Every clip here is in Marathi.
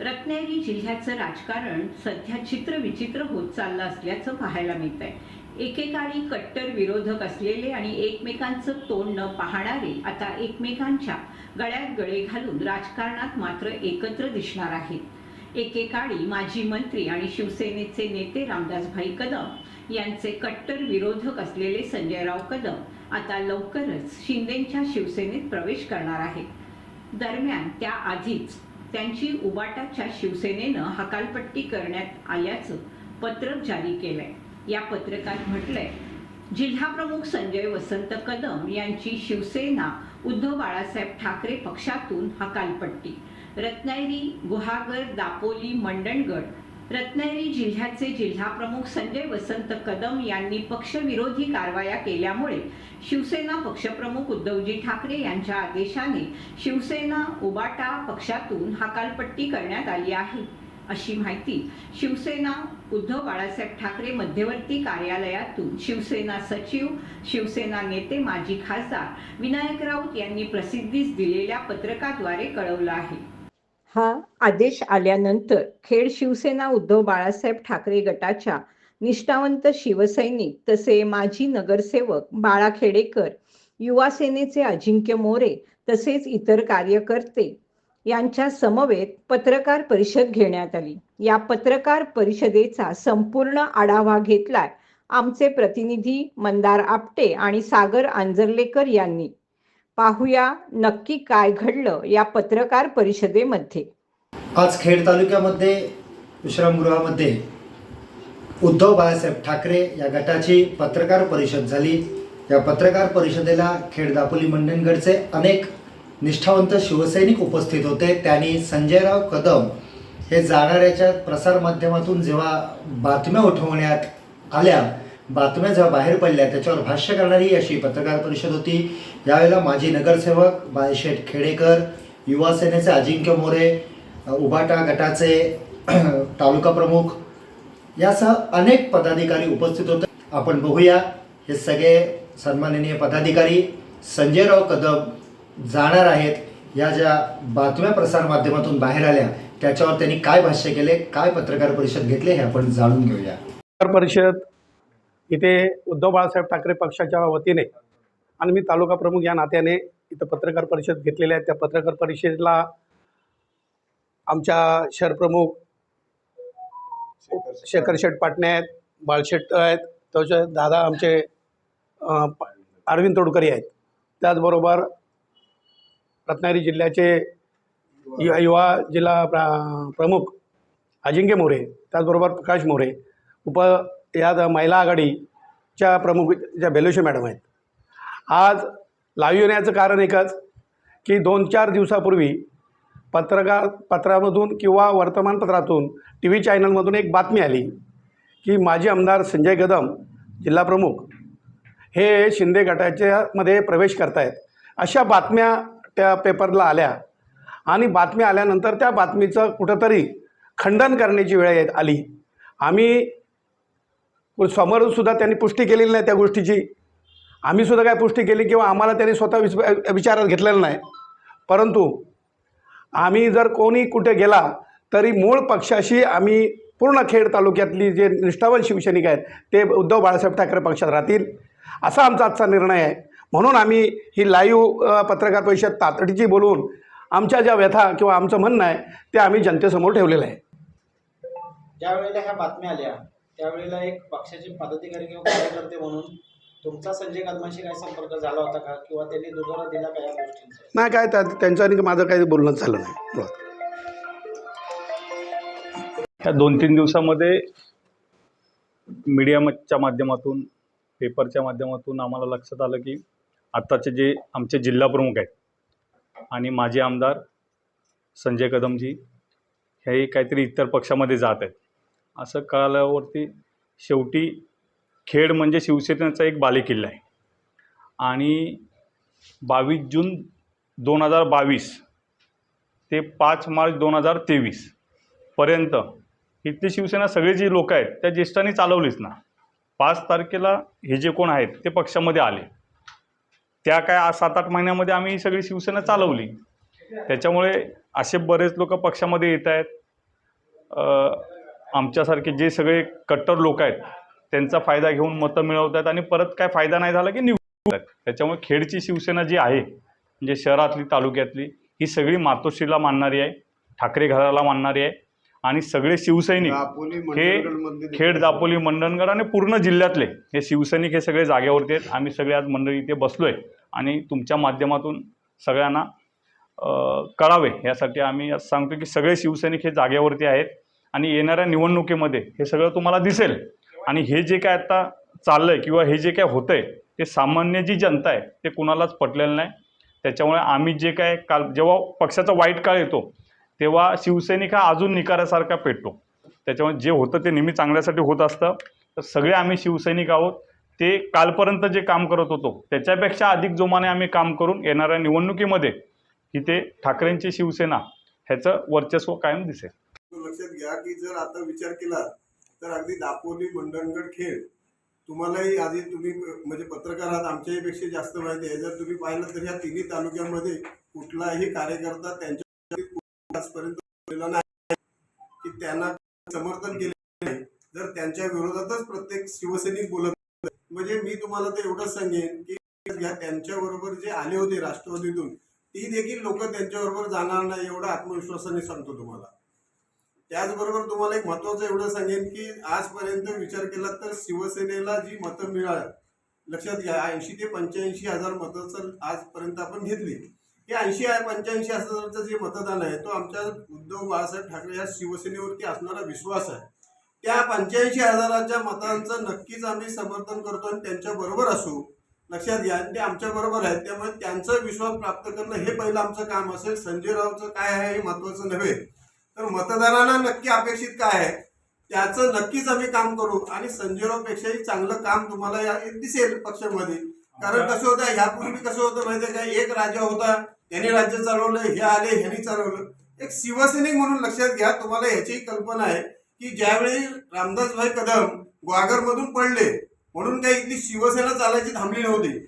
रत्नागिरी जिल्ह्याचं राजकारण सध्या चित्रविचित्र होत चाललं असल्याचं पाहायला मिळत आहे एकेकाळी कट्टर विरोधक असलेले आणि एकमेकांचं तोंड न पाहणारे आता एकमेकांच्या गळ्यात गळे घालून राजकारणात मात्र एकत्र दिसणार आहेत. एकेकाळी माजी मंत्री आणि शिवसेनेचे नेते रामदासभाई कदम यांचे कट्टर विरोधक असलेले संजयराव कदम आता लवकरच शिंदेच्या शिवसेनेत प्रवेश करणार आहेत. दरम्यान त्याआधीच त्यांची उबाटाच्या शिवसेनेनं हकालपट्टी करण्यात आल्याचं पत्रक जारी केलंय. या पत्रकात म्हटलंय जिल्हाप्रमुख संजय वसंत कदम यांची शिवसेना उद्धव बाळासाहेब ठाकरे पक्षातून हकालपट्टी. रत्नागिरी गुहागर दापोली मंडणगड रत्नागिरी जिल्ह्याचे जिल्हाप्रमुख संजय वसंत कदम यांनी पक्षविरोधी कारवाया केल्यामुळे शिवसेना पक्षप्रमुख उद्धवजी ठाकरे यांच्या आदेशाने शिवसेना उबाटा पक्षातून हकालपट्टी करण्यात आली आहे. अशी माहिती शिवसेना उद्धव बाळासाहेब ठाकरे मध्यवर्ती कार्यालयातून शिवसेना सचिव शिवसेना नेते माजी खासदार विनायक राऊत यांनी प्रसिद्धीस दिलेल्या पत्रकाद्वारे कळवलं आहे. हा आदेश आल्यानंतर खेड शिवसेना उद्धव बाळासाहेब ठाकरे गटाच्या निष्ठावंत शिवसैनिक तसे माजी नगरसेवक बाळा खेडेकर युवा सेनेचे अजिंक्य मोरे तसेच इतर कार्यकर्ते यांच्या समवेत पत्रकार परिषद घेण्यात आली. या पत्रकार परिषदेचा संपूर्ण आढावा घेतलाय आमचे प्रतिनिधी मंदार आपटे आणि सागर आंजर्लेकर यांनी. पाहूया नक्की काय घडलं या पत्रकार परिषदेमध्ये. आज खेड तालुक्यामध्ये विश्रामगृहामध्ये उद्धव बाळासाहेब ठाकरे या गटाची पत्रकार परिषद झाली. या पत्रकार परिषदेला खेड दापोली मंडणगडचे अनेक निष्ठावंत शिवसैनिक उपस्थित होते. त्यांनी संजयराव कदम हे जाणाऱ्याच्या प्रसारमाध्यमातून जेव्हा बातम्या उठवण्यात आल्या बातम्या ज्या बाहेर पडल्या त्याच्यावर भाष्य करणारी अशी पत्रकार परिषद होती. यावेळेला माजी नगरसेवक बाळशेठ खेडेकर युवा सेनेचे अजिंक्य मोरे उभाटा गटाचे तालुका प्रमुख यासह अनेक पदाधिकारी उपस्थित होते. आपण बघूया हे सगळे सन्माननीय पदाधिकारी संजयराव कदम जाणार आहेत या ज्या बातम्या प्रसार माध्यमातून बाहेर आल्या त्याच्यावर त्यांनी काय भाष्य केले काय पत्रकार परिषद घेतले हे आपण जाणून घेऊया. पत्रकार परिषद इथे उद्धव बाळासाहेब ठाकरे पक्षाच्या वतीने आणि मी तालुका प्रमुख या नात्याने इथं पत्रकार परिषद घेतलेल्या आहेत. त्या पत्रकार परिषदेला आमच्या शहरप्रमुख शेखर शेठ पाटणे आहेत बाळशेट आहेत तसे दादा आमचे अरविंद तोडकरी आहेत. त्याचबरोबर रत्नागिरी जिल्ह्याचे युवा युवा जिल्हा प्रमुख अजिंक्य मोरे त्याचबरोबर प्रकाश मोरे उप यात महिला आघाडीच्या प्रमुख ज्या बेलोशे मॅडम आहेत. आज लाईव्ह येण्याचं कारण एकच की दोन चार दिवसापूर्वी पत्रकार पत्रामधून किंवा वर्तमानपत्रातून टी व्ही चॅनलमधून एक बातमी आली की माजी आमदार संजय कदम जिल्हाप्रमुख हे शिंदे गटाच्यामध्ये प्रवेश करतायत. अशा बातम्या त्या पेपरला आल्या आणि बातम्या आल्यानंतर त्या बातमीचं कुठंतरी खंडन करण्याची वेळ येत आली. आम्ही समोरून सुद्धा त्यांनी पुष्टी केलेली नाही त्या गोष्टीची. आम्हीसुद्धा काय पुष्टी केली किंवा आम्हाला त्यांनी स्वतः विच विचारात घेतलेलं नाही. परंतु आम्ही जर कोणी कुठे गेला तरी मूळ पक्षाशी आम्ही पूर्ण खेड तालुक्यातली जे निष्ठावान शिवसैनिक आहेत ते उद्धव बाळासाहेब ठाकरे पक्षात राहतील. असा आमचा आजचा निर्णय आहे. म्हणून आम्ही ही लाईव्ह पत्रकार परिषद तातडीची बोलवून आमच्या ज्या व्यथा किंवा आमचं म्हणणं आहे ते आम्ही जनतेसमोर ठेवलेलं आहे. ज्या वेळेला ह्या बातम्या आल्या त्यावेळेला एक पक्षाचे पदाधिकारी किंवा कार्यकर्ते म्हणून तुमचा संजय कदमांशी काय संपर्क झाला होता का? किंवा त्यांनी दुजोरा दिला का या गोष्टींचा? नाही काय त्या त्यांचं आणि माझं काही बोलणंच झालं नाही. बरं. ह्या दोन तीन दिवसामध्ये मीडियाच्या माध्यमातून पेपरच्या माध्यमातून आम्हाला लक्षात आलं की आत्ताचे जे आमचे जिल्हा प्रमुख आहेत आणि माजी आमदार संजय कदमजी हेही काहीतरी इतर पक्षामध्ये जात आहेत. असं कळाल्यावरती शेवटी खेड म्हणजे शिवसेनेचा एक बालेकिल्ला आहे. आणि बावीस जून दोन हजार बावीस ते पाच मार्च दोन हजार तेवीसपर्यंत इथली शिवसेना सगळे जे लोक आहेत त्या ज्येष्ठांनी चालवलीच ना. पाच तारखेला हे जे कोण आहेत ते पक्षामध्ये आले. त्या काय आज सात आठ महिन्यामध्ये आम्ही ही सगळी शिवसेना चालवली. त्याच्यामुळे असे बरेच लोक पक्षामध्ये येत आहेत. आमच्यासारखे जे सगळे कट्टर लोक आहेत त्यांचा फायदा घेऊन मतं मिळवत आहेत आणि परत काय फायदा नाही झाला की निवडून आहेत त्याच्यामुळे खेडची शिवसेना जी आहे म्हणजे शहरातली तालुक्यातली ही सगळी मातोश्रीला मानणारी आहे ठाकरे घराला मानणारी आहे आणि सगळे शिवसैनिक हे खेड दापोली मंडणगड आणि पूर्ण जिल्ह्यातले हे शिवसैनिक हे सगळे जागेवरती आहेत. आम्ही सगळे आज मंडळी इथे बसलो आहे आणि तुमच्या माध्यमातून सगळ्यांना कळावे यासाठी आम्ही आज सांगतो की सगळे शिवसैनिक हे जागेवरती आहेत. आणि येणाऱ्या निवडणुकीमध्ये हे सगळं तुम्हाला दिसेल. आणि हे जे काय आता चाललं आहे किंवा हे जे काय होतं आहे ते सामान्य जी जनता आहे ते कुणालाच पटलेलं नाही. त्याच्यामुळे आम्ही जे काय काल जेव्हा पक्षाचा वाईट काळ येतो तेव्हा शिवसैनिक हा अजून निकारासारखा पेटतो. त्याच्यामुळे जे होतं ते नेहमी चांगल्यासाठी होत असतं. तर सगळे आम्ही शिवसैनिक आहोत. ते कालपर्यंत जे काम करत होतो त्याच्यापेक्षा अधिक जोमाने आम्ही काम करून येणाऱ्या निवडणुकीमध्ये इथे ठाकरेंची शिवसेना ह्याचं वर्चस्व कायम दिसेल. लक्षात घ्या की जर आता विचार केला तर अगदी दापोली मंडणगड खेळ तुम्हालाही आधी तुम्ही म्हणजे पत्रकार आहात आमच्याही पेक्षा जास्त माहिती आहे. जर तुम्ही पाहिलं तर या तिन्ही तालुक्यामध्ये कुठलाही कार्यकर्ता त्यांच्या आजपर्यंत नाही. की त्यांना समर्थन केले नाही. जर त्यांच्या विरोधातच प्रत्येक शिवसैनिक बोलत म्हणजे मी तुम्हाला ते एवढंच सांगेन की घ्या त्यांच्याबरोबर जे आले होते राष्ट्रवादीतून ती देखील लोक त्यांच्याबरोबर जाणार नाही एवढा आत्मविश्वासाने सांगतो तुम्हाला. त्याचबरोबर तुम्हाला एक महत्वाचं एवढं सांगेन की आजपर्यंत विचार केला तर शिवसेनेला जी मतं मिळाली लक्षात घ्या ऐंशी ते पंच्याऐंशी हजार मतं आजपर्यंत आपण घेतली हे ऐंशी पंच्याऐंशी हजाराचं जे मतदान आहे तो आमच्या उद्धव बाळासाहेब ठाकरे या शिवसेनेवरती असणारा विश्वास आहे. त्या पंच्याऐंशी हजाराच्या मतांचं नक्कीच आम्ही समर्थन करतो आणि त्यांच्या बरोबर असू. लक्षात घ्या आणि ते आमच्या बरोबर आहेत त्यामुळे त्यांचा विश्वास प्राप्त करणं हे पहिलं आमचं काम असेल. संजय रावचं काय आहे हे महत्वाचं नव्हे. तर मतदारांना नक्की अपेक्षित काय आहे? त्याचं नक्कीच आम्ही काम करू आणि संजयराव पेक्षाही चांगलं काम तुम्हाला या दिसेल पक्षामध्ये. कारण कसं होतं ह्यापूर्वी कसं होतं माहितीये का? एक राजा होता त्याने राज्य चालवलं हे आले ह्यांनी चालवलं. एक शिवसैनिक म्हणून लक्षात घ्या तुम्हाला ह्याचीही कल्पना आहे की ज्यावेळी रामदासभाई कदम ग्वागरमधून पडले म्हणून काही इथली शिवसेना चालायची थांबली नव्हती.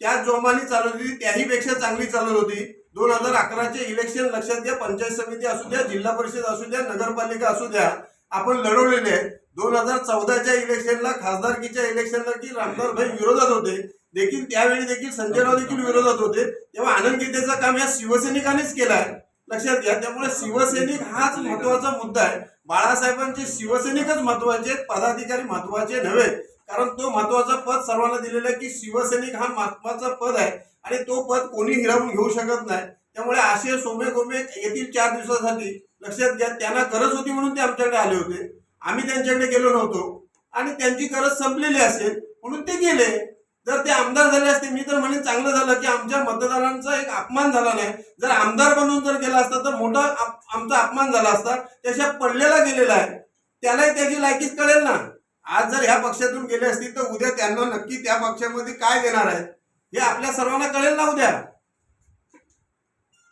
त्या जोमाने चालत होती त्याही पेक्षा चांगली चालत होती. दोन हजार अकराचे इलेक्शन लक्षात घ्या. पंचायत समिती असू द्या जिल्हा परिषद असू द्या नगरपालिका असू द्या. आपण लढवलेले आहेत. दोन हजार चौदाच्या इलेक्शनला खासदारकीच्या इलेक्शनला की रामदासभाई विरोधात होते. देखील त्यावेळी देखील संजयराव देखील विरोधात होते. तेव्हा आनंद गीतेचं काम या शिवसैनिकांनीच केलं आहे. लक्षात घ्या त्यामुळे शिवसैनिक हाच महत्त्वाचा मुद्दा आहे. बाळासाहेबांचे शिवसैनिकच महत्त्वाचे आहेत पदाधिकारी महत्त्वाचे नव्हे. कारण तो महत्त्वाचा पद सर्वांना दिलेला आहे की शिवसैनिक हा महत्त्वाचा पद आहे. आणि तो पद कोणी हिरावून घेऊ शकत नाही. त्यामुळे असे सोमे गोमे येथील चार दिवसासाठी लक्षात घ्या त्यांना गरज होती म्हणून ते आमच्याकडे आले होते. आम्ही त्यांच्याकडे गेलो नव्हतो. आणि त्यांची गरज संपलेली असेल म्हणून ते गेले. जर ते आमदार झाले असते मी तर म्हणेन चांगलं झालं की आमच्या मतदारांचा एक अपमान झाला नाही. जर आमदार बनून जर गेला असता तर मोठा आमचा अपमान झाला असता त्याच्या पडलेला गेलेला आहे. त्यालाही त्याची लायकीच कळेल ना. आज जर ह्या पक्षातून गेले असतील तर उद्या त्यांना नक्की त्या पक्षामध्ये काय देणार आहेत? हे आपल्या सर्वांना कळेल ना उद्या.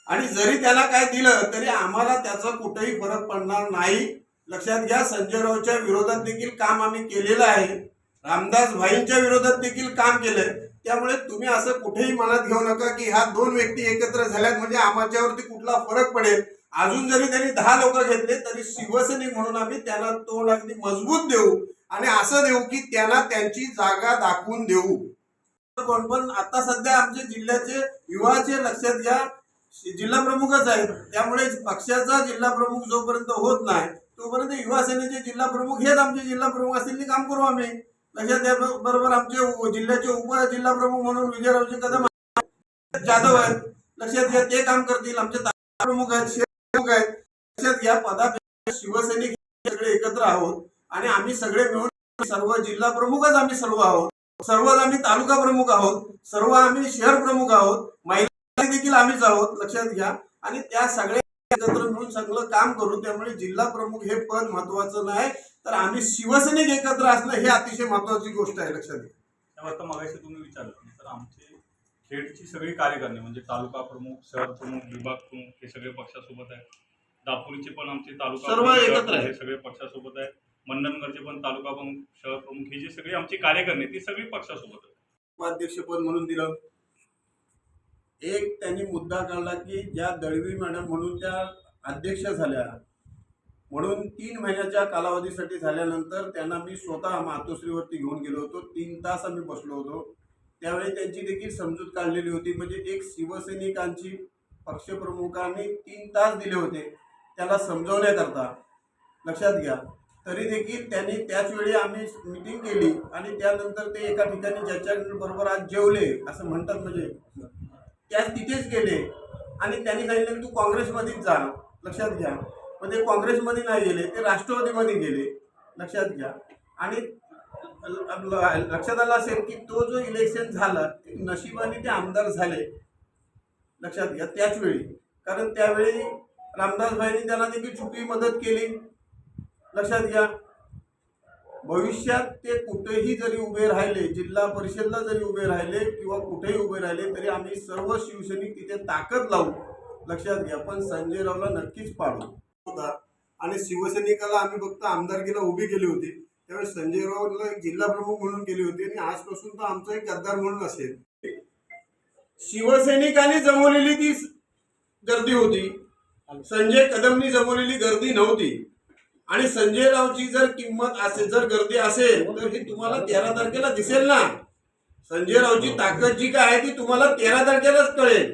आणि जरी त्याला काय दिलं तरी आम्हाला त्याचा कुठेही फरक पडणार नाही. लक्षात घ्या संजय रावच्या विरोधात देखील काम आम्ही केलेलं आहे. रामदास भाईंच्या विरोधात देखील काम केलंय. त्यामुळे तुम्ही असं कुठेही मनात घेऊ नका की ह्या दोन व्यक्ती एकत्र झाल्यात म्हणजे आमच्यावरती कुठला फरक पडेल. अजून जरी त्यांनी दहा लोक घेतले तरी शिवसैनिक म्हणून आम्ही त्यांना तोंड अगदी मजबूत देऊ. आणि असं देऊ की त्यांना त्यांची जागा दाखवून देऊ. कोण? पण आता सध्या आमच्या जिल्ह्याचे युवाचे लक्षात घ्या जिल्हा प्रमुखच आहेत. त्यामुळे पक्षाचा जिल्हा प्रमुख जोपर्यंत होत नाही तोपर्यंत युवा सेनेचे जिल्हा प्रमुख हेच आमचे जिल्हा प्रमुख असतील ते काम करू आम्ही. लक्षात घ्या बरोबर आमचे जिल्ह्याचे उप जिल्हा प्रमुख म्हणून विजयरावजी कदम जाधव आहेत. लक्षात घ्या ते काम करतील आमचे प्रमुख आहेत प्रमुख आहेत. लक्षात घ्या पदापेक्षा शिवसैनिक सगळे एकत्र आहोत. आणि आम्ही सगळे मिळून सर्व जिल्हा प्रमुखच आम्ही सर्व आहोत. सर्वच आम्ही तालुका प्रमुख आहोत सर्व आम्ही शहर प्रमुख आहोत महिला देखील आम्हीच आहोत लक्षात घ्या. आणि त्या सगळ्या एकत्र मिळून सगळं काम करू त्यामुळे जिल्हा प्रमुख हे पद महत्वाचं नाही तर आम्ही शिवसैनिक एकत्र असणं हे अतिशय महत्वाची गोष्ट आहे लक्षात घ्या. आता मगाशी तुम्ही विचारलं तर आमचे खेडची सगळी कार्यकारिणी म्हणजे तालुका प्रमुख शहर प्रमुख विभाग प्रमुख हे सगळे पक्षासोबत आहेत. दापोलीचे पण आमचे तालुका सर्व एकत्र. हे सगळे पक्षासोबत आहेत. मंडणगडचे पण तालुका प्रमुख शहर प्रमुख हे जे सगळे आमची कार्यकारिणी ती सगळी पक्षासोबत उपाध्यक्षपद म्हणून दिलं. एक त्यांनी मुद्दा काढला की ज्या दळवी मॅडम म्हणून त्या अध्यक्ष झाल्या म्हणून तीन महिन्याच्या कालावधीसाठी झाल्यानंतर त्यांना मी स्वतः मातोश्रीवरती घेऊन गेलो होतो. तीन तास आम्ही बसलो होतो. त्यावेळी त्यांची देखील समजूत काढलेली होती. म्हणजे एक शिवसैनिकांची पक्षप्रमुखांनी तीन तास दिले होते त्याला समजवण्याकरता. लक्षात घ्या. तरी देखील त्यांनी त्याचवेळी आम्ही मिटिंग केली आणि त्यानंतर ते एका ठिकाणी ज्याच्याबरोबर आज जेवले असं म्हणतात म्हणजे. त्या तिथेच गेले आणि त्यांनी सांगितलं की तू काँग्रेसमध्येच जा लक्षात घ्या. मग ते काँग्रेसमध्ये नाही गेले ते राष्ट्रवादीमध्ये गेले लक्षात घ्या. आणि लक्षात आलं असेल की तो जो इलेक्शन झाला ते नशिबाने ते आमदार झाले लक्षात घ्या त्याचवेळी कारण त्यावेळी रामदासभाईंनी त्यांना देखील छुपी मदत केली. लक्षात घ्या. भविष्यात ते कुठेही जरी उभे राहिले जिल्हा परिषदला जरी उभे राहिले किंवा कुठेही उभे राहिले तरी आम्ही सर्व शिवसैनिक तिथे ताकद लावू. लक्षात घ्या पण संजय रावला नक्कीच पाडू. होता आणि शिवसैनिकाला आम्ही फक्त आमदारकीला उभी केली होती. त्यावेळी संजय रावला एक जिल्हा प्रमुख म्हणून केली होती आणि आजपासून तो आमचा एक गद्दार म्हणून असेल. शिवसैनिकांनी जमवलेली ती गर्दी होती. संजय कदमनी जमवलेली गर्दी नव्हती. आणि संजय रावची जर किंमत असेल जर गर्दी असेल तर ही तुम्हाला तेरा तारखेला दिसेल ना. संजय रावची ताकद जी काय आहे ती तुम्हाला तेरा तारखेलाच कळेल.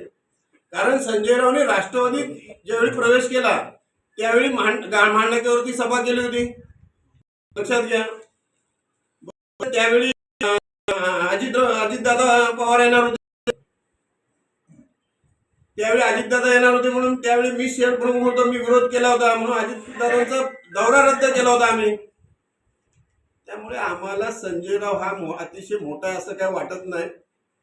कारण संजय रावने राष्ट्रवादीत ज्यावेळी प्रवेश केला त्यावेळी मांडण्यावरती सभा केली होती. लक्षात घ्या. त्यावेळी अजित अजितदादा पवार येणार होते. त्यावेळी अजितदादा येणार होते म्हणून त्यावेळी मी शेअर प्रमुख होतो मी विरोध केला होता. म्हणून अजितदादांचा दौरा रद्द केला होता आम्ही. त्यामुळे आम्हाला संजयराव हा मो अतिशय मोठा असं काय वाटत नाही.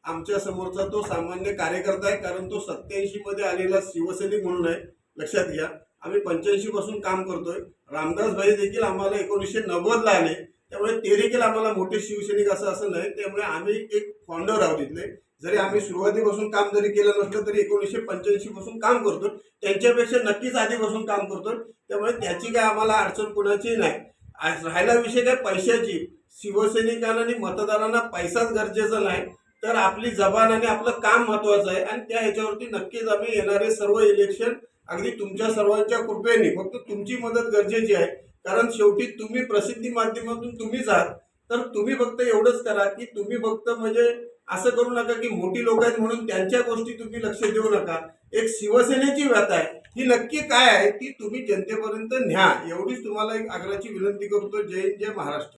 आमच्या समोरचा तो सामान्य कार्यकर्ता आहे कारण तो सत्याऐंशी मध्ये आलेला शिवसैनिक म्हणून आहे. लक्षात घ्या. आम्ही पंच्याऐंशी पासून काम करतोय. रामदास भाई देखील आम्हाला एकोणीसशे नव्वदला आले. त्यामुळे ते देखील आम्हाला मोठे शिवसैनिक असं असं नाही. त्यामुळे आम्ही एक फाउंडर आहोत इथले. जरी आम्ही सुरुवातीपासून काम जरी केलं नसलं तरी एकोणीसशे पंच्याऐंशी पासून काम करतो त्यांच्यापेक्षा नक्कीच आधीपासून काम करतो त्यामुळे त्याची काय आम्हाला अडचण कुणाची नाही. आज राहिला विषय काय? पैशाची. शिवसैनिकांना आणि मतदारांना पैसाच गरजेचा नाही. तर आपली जबान आणि आपलं काम महत्वाचं आहे. आणि त्या ह्याच्यावरती नक्कीच आम्ही येणारे सर्व इलेक्शन अगदी तुमच्या सर्वांच्या कृपेने. फक्त तुमची मदत गरजेची आहे. कारण शेवटी तुम्ही प्रसिद्धी माध्यमातून तुम्हीच आहात. तर तुम्ही फक्त एवढंच करा की तुम्ही फक्त म्हणजे असं करू नका की मोठी लोक आहेत म्हणून त्यांच्या गोष्टी तुम्ही लक्ष देऊ नका. एक शिवसेनेची व्यथा आहे. ही नक्की काय आहे ती तुम्ही जनतेपर्यंत न्या. एवढीच तुम्हाला एक आग्रहाची विनंती करतो. जय जय महाराष्ट्र.